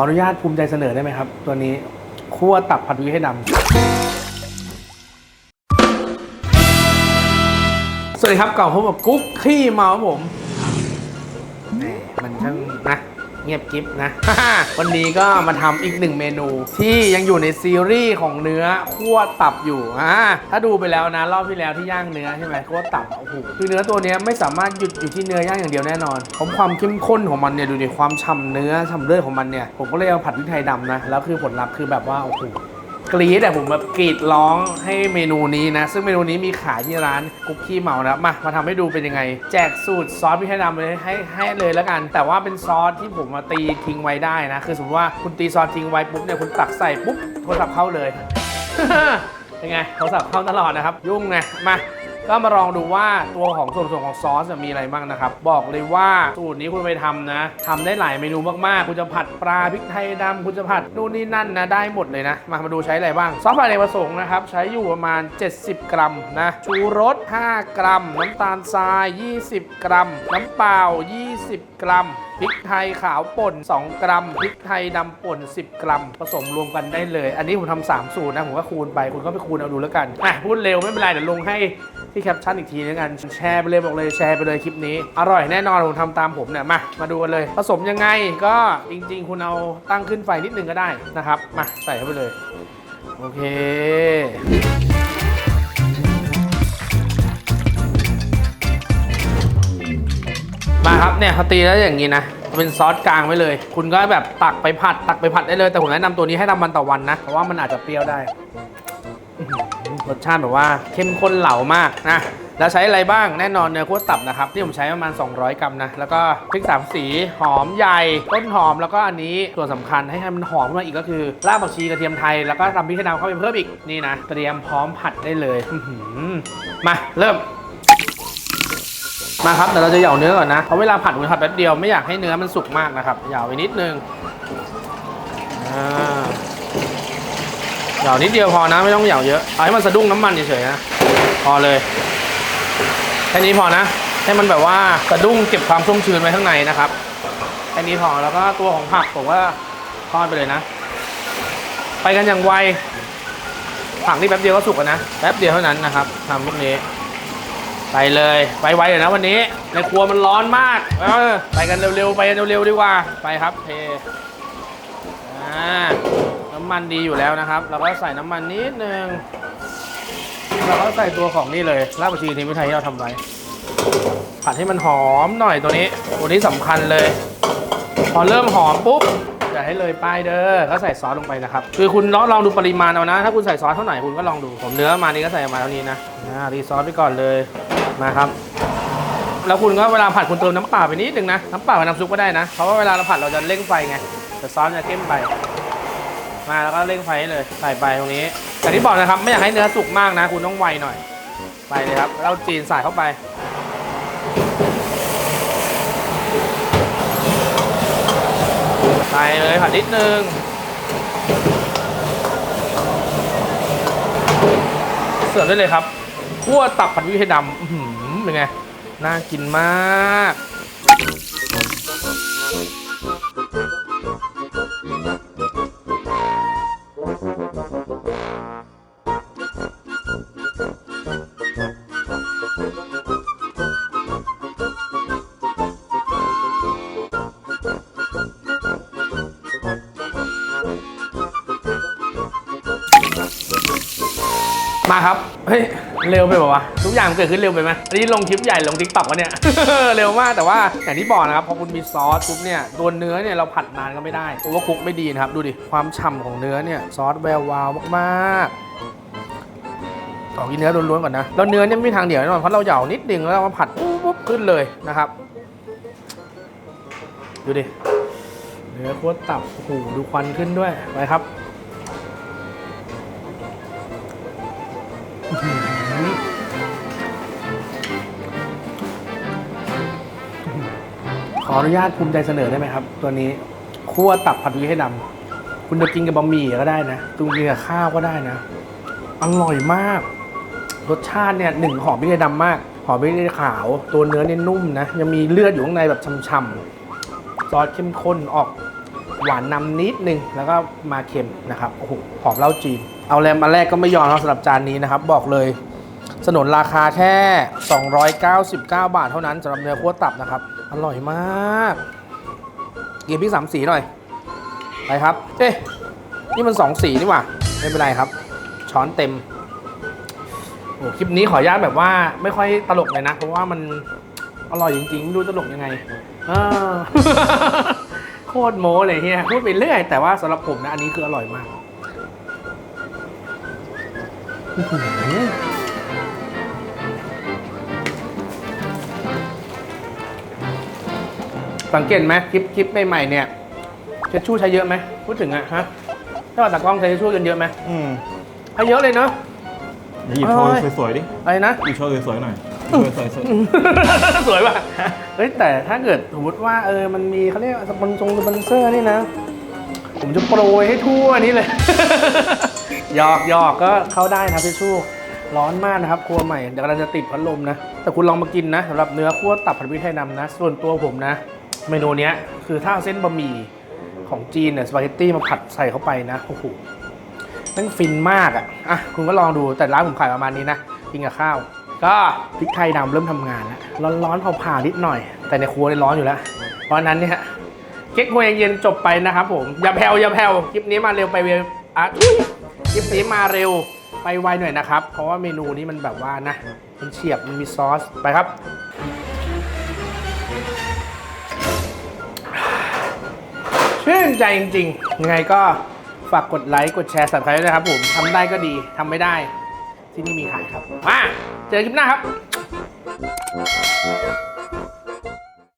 ออนุญาตภูมิใจเสนอได้ไหมครับ ตัวนี้คั่วตับผัดพริกให้ดำสวัสดีครับเก่าพบกับกุ๊กขี้เมาครับผมแหมมันช่างนะ เงียบกิฟนะ วันนี้ก็มาทำอีกหนึ่งเมนู ที่ยังอยู่ในซีรีส์ของเนื้อคั่วตับอยู่อ่าถ้าดูไปแล้วนะรอบที่แล้วที่ย่างเนื้อใช่ไหมคั่วตับโอ้โหคือเนื้อตัวนี้ไม่สามารถหยุดอยู่ที่เนื้อย่างอย่างเดียวแน่นอนผมความเข้มข้นของมันเนี่ยดูดิความฉ่ำเนื้อฉ่ำเลือดของมันเนี่ยผมก็เลยเอาผัดพริกไทยดำนะแล้วคือผลลัพธ์คือแบบว่าโอ้โห กรี๊ดอะผมแบบกรีดร้องให้เมนูนี้นะ ซึ่งเมนูนี้มีขายที่ร้านกุ๊กกี้เมานะมามาทำให้ดูเป็นยังไง แจกสูตรซอสพริกไทยดำเลยให้ให้เลยแล้วกัน แต่ว่าเป็นซอสที่ผมมาตีทิ้งไว้ได้นะ คือสมมติว่าคุณตีซอสทิ้งไว้ปุ๊บเนี่ยคุณตักใส่ปุ๊บโทรศัพท์เข้าเลยเป็นไงโทรศัพท์เข้าตลอดนะครับ ยุ่งไงมา ก็มาลองดูว่าตัวของส่วนผสมของซอสจะมีอะไรบ้างนะครับ บอกเลยว่าสูตรนี้คุณไปทำนะทำได้หลายเมนูมากๆ คุณจะผัดปลาพริกไทยดำคุณจะผัดนู่นนี่นั่นนะได้หมดเลยนะ มามาดูใช้อะไรบ้าง ซอสผัดเนกประสงค์นะครับ ใช้อยู่ประมาณ 70 กรัมนะชูรส 5 กรัม น้ำตาลทราย 20 กรัม น้ำเปล่า 20 กรัม พริกไทยขาวป่น 2 กรัม พริกไทยดำป่น 10 กรัม ผสมรวมกันได้เลย อันนี้ผมทำสามสูตรนะ ผมก็คูณไป คุณก็ไปคูณเอาดูแล้วกัน อะ พูดเร็วไม่เป็นไร เดี๋ยวลงให้ที่แคปชั่นอีกทีแล้วกันแชร์ไปเลยบอกเลยแชร์ไปเลยคลิปนี้ อร่อยแน่นอนผมทำตามผมเนี่ยมา มาดูกันเลย ผสมยังไงก็จริง ๆ คุณเอาตั้งขึ้นไฟนิดนึงก็ได้นะครับ มาใส่เข้าไปเลย โอเค ครับเนี่ยเขาตีแล้วอย่างนี้นะเป็นซอสกลางไว้เลย คุณก็แบบตักไปผัด ตักไปผัดได้เลยแต่ผมแนะนำตัวนี้ให้ทำวันต่อวันนะเพราะว่ามันอาจจะเปรี้ยวได้อื้อหือรสชาติแบบว่าเข้มข้นเหลามากนะแล้วใช้อะไรบ้างแน่นอนเนื้อคั่วตับนะครับที่ผมใช้ประมาณ 200 กรัมนะแล้วก็พริกสามสีหอมใหญ่ต้นหอมแล้วก็อันนี้ส่วนสำคัญให้ให้มันหอมขึ้นมาอีกก็คือรากผักชีกระเทียมไทยแล้วก็ตำพริกไทยดำเข้าไปเพิ่มอีกนี่นะเตรียมพร้อมผัดได้เลยอื้อหือมาเริ่ม มาครับเดี๋ยวเราจะเหยาเนื้อก่อนนะเพราะเวลาผัดผมผัดแป๊บเดียวไม่อยากให้เนื้อมันสุกมากนะครับเหยาไปนิดนึงอ่าเหยานิดเดียวพอนะไม่ต้องเหยาเยอะเอาให้มันสะดุ้งน้ำมันเฉยๆนะพอเลยแค่นี้พอนะให้มันแบบว่าสะดุ้งเก็บความชุ่มชื้นไว้ข้างในนะครับแค่นี้พอแล้วก็ตัวของผักผมก็ทอดไปเลยนะ ไปกันอย่างไวผักนี่แป๊บเดียวก็สุกแล้วนะแป๊บเดียวเท่านั้นนะครับทำพวกนี้ ไปเลยไปไวเลยนะวันนี้ ในครัวมันร้อนมาก เออไปกันเร็วๆไปกันเร็วๆดีกว่าไปครับเทน้ำมันดีอยู่แล้วนะครับ เราก็ใส่น้ำมันนิดนึงเราก็ใส่ตัวของนี่เลยรากผักชีทีมิไทยที่เราทำไว้ผัดให้มันหอมหน่อยตัวนี้ตัวนี้สำคัญเลย พอเริ่มหอมปุ๊บอย่าให้เลยป้ายเด้อก็ใส่ซอสลงไปนะครับ คือคุณลองลองดูปริมาณเอานะ ถ้าคุณใส่ซอสเท่าไหร่คุณก็ลองดู ผมเนื้อมานี่ก็ใส่มาเท่านี้นะอ่ารีซอสไปก่อนเลย มาครับ แล้วคุณก็เวลาผัดคุณเติมน้ำเปล่าไปนิดนึงนะน้ำเปล่ากับน้ำซุปก็ได้นะเพราะว่าเวลาเราผัดเราจะเร่งไฟไงแต่ซอสจะเข้มไป มาแล้วก็เร่งไฟให้เลยใส่ไปตรงนี้แต่ที่บอกนะครับไม่อยากให้เนื้อสุกมากนะ คุณต้องไวหน่อย ไปเลยครับแล้วจีนใส่เข้าไปใส่เลยผัดนิดนึงเสิร์ฟได้เลยครับ คั่วตับผัดพริกไทยดำอื้อหือเป็นไง น่ากินมาก มาครับ เฮ้ย เร็วไปป่าวะ ทุกอย่างเกิดขึ้นเร็วไปไหมอันนี้ลงคลิปใหญ่ลงทิกตอกวะเนี่ย เร็วมากแต่ว่าอย่างที่บอกนะครับพอคุณมีซอสปุ๊บเนี่ยตัวเนื้อเนี่ยเราผัดนานก็ไม่ได้โอเวอร์คุกไม่ดีนะครับดูดิความฉ่ำของเนื้อเนี่ยซอสแวววาวมากๆขอกินเนื้อล้วนๆก่อนนะแล้วเนื้อเนี่ยไม่มีทางเดียวแน่นอนเพราะเราเหยานิดนึงแล้วเรามาผัดปุ๊บปุ๊บขึ้นเลยนะครับ ดูดิเนื้อโคตรตับโอ้โหดูควันขึ้นด้วยไปครับ ออนุญาตภูมิใจเสนอได้ไหมครับ ตัวนี้คั่วตับผัดพริกให้ดำคุณจะกินกับบะหมี่ก็ได้นะคุณกินกับข้าวก็ได้นะ อร่อยมาก รสชาติเนี่ยหนึ่งหอมพริกไทยดำมาก หอมพริกไทยขาว ตัวเนื้อเนี่ยนุ่มนะ ยังมีเลือดอยู่ข้างในแบบช่ำๆซอสเข้มข้นออกหวานนำนิดนึงแล้วก็มาเค็มนะครับโอ้โหหอมเหล้าจีน เอาแรมมาแรกก็ไม่ยอมครับสำหรับจานนี้นะครับ บอกเลยสนนราคาแค่ 299 บาทเท่านั้นสำหรับเนื้อคั่วตับนะครับ อร่อยมากกินพริกสามสีหน่อย ไปครับ เอ๊ะนี่มันสองสีนี่หว่า ไม่เป็นไรครับ ช้อนเต็มโอ้คลิปนี้ขออนุญาตแบบว่าไม่ค่อยตลกเลยนะ เพราะว่ามันอร่อยจริงๆ ไม่รู้ตลกยังไงโคตรโม้เลยเฮียพูดไปเรื่อย แต่ว่าสำหรับผมนะ อันนี้คืออร่อยมาก สังเกตไหมคลิปคลิปใหม่ๆเนี่ยเช็ดชู่ใช้เยอะไหมพูดถึงอะฮะถ้าว่าตากล้องใช้เช็ดชู่กันเยอะไหมอืมใช้เยอะเลยเนาะหยิบโชว์เอ้ยสวยๆดิอะไรนะหยิบโชว์สวยๆหน่อยสวยๆสวยสวยป่ะเฮ้ยแต่ถ้าเกิดสมมติว่าเออมันมีเขาเรียกสปอนซงสปอนเซอร์นี่นะ ผมจะโปรยให้ทั่วนี้เลยหยอกหยอกก็เข้าได้นะครับพี่ชู่ร้อนมากนะครับ ครัวใหม่เดี๋ยวกำลังจะติดพัดลมนะ แต่คุณลองมากินนะสำหรับเนื้อคั่วตับผัดพริกไทยดำนะ ส่วนตัวผมนะ เมนูนี้คือถ้าเส้นบะหมี่ของจีนเนี่ยสปาเกตตี้มาผัดใส่เข้าไปนะโอ้โหมันฟินมากอะอะคุณก็ลองดูแต่ร้านผมขายประมาณนี้นะกินกับข้าว ก็พริกไทยดำเริ่มทำงานแล้วร้อนๆเผาๆนิดหน่อย แต่ในครัวเนี่ยร้อนอยู่แล้วเพราะนั้นเนี่ยเก๊กฮวยเย็นจบไปนะครับผมอย่าแผ่วอย่าแผ่วคลิปนี้มาเร็วไปเร็วอะคลิปนี้มาเร็วไปไวหน่อยนะครับ เพราะว่าเมนูนี้มันแบบว่านะ มันเฉียบมันมีซอสไปครับ ชื่นใจจริงๆ ยังไงก็ฝากกดไลค์ กดแชร์สับสไครต์ด้วยนะครับผมทำได้ก็ดีทำไม่ได้ ที่นี่มีขายครับมาเจอกันคลิปหน้าครับ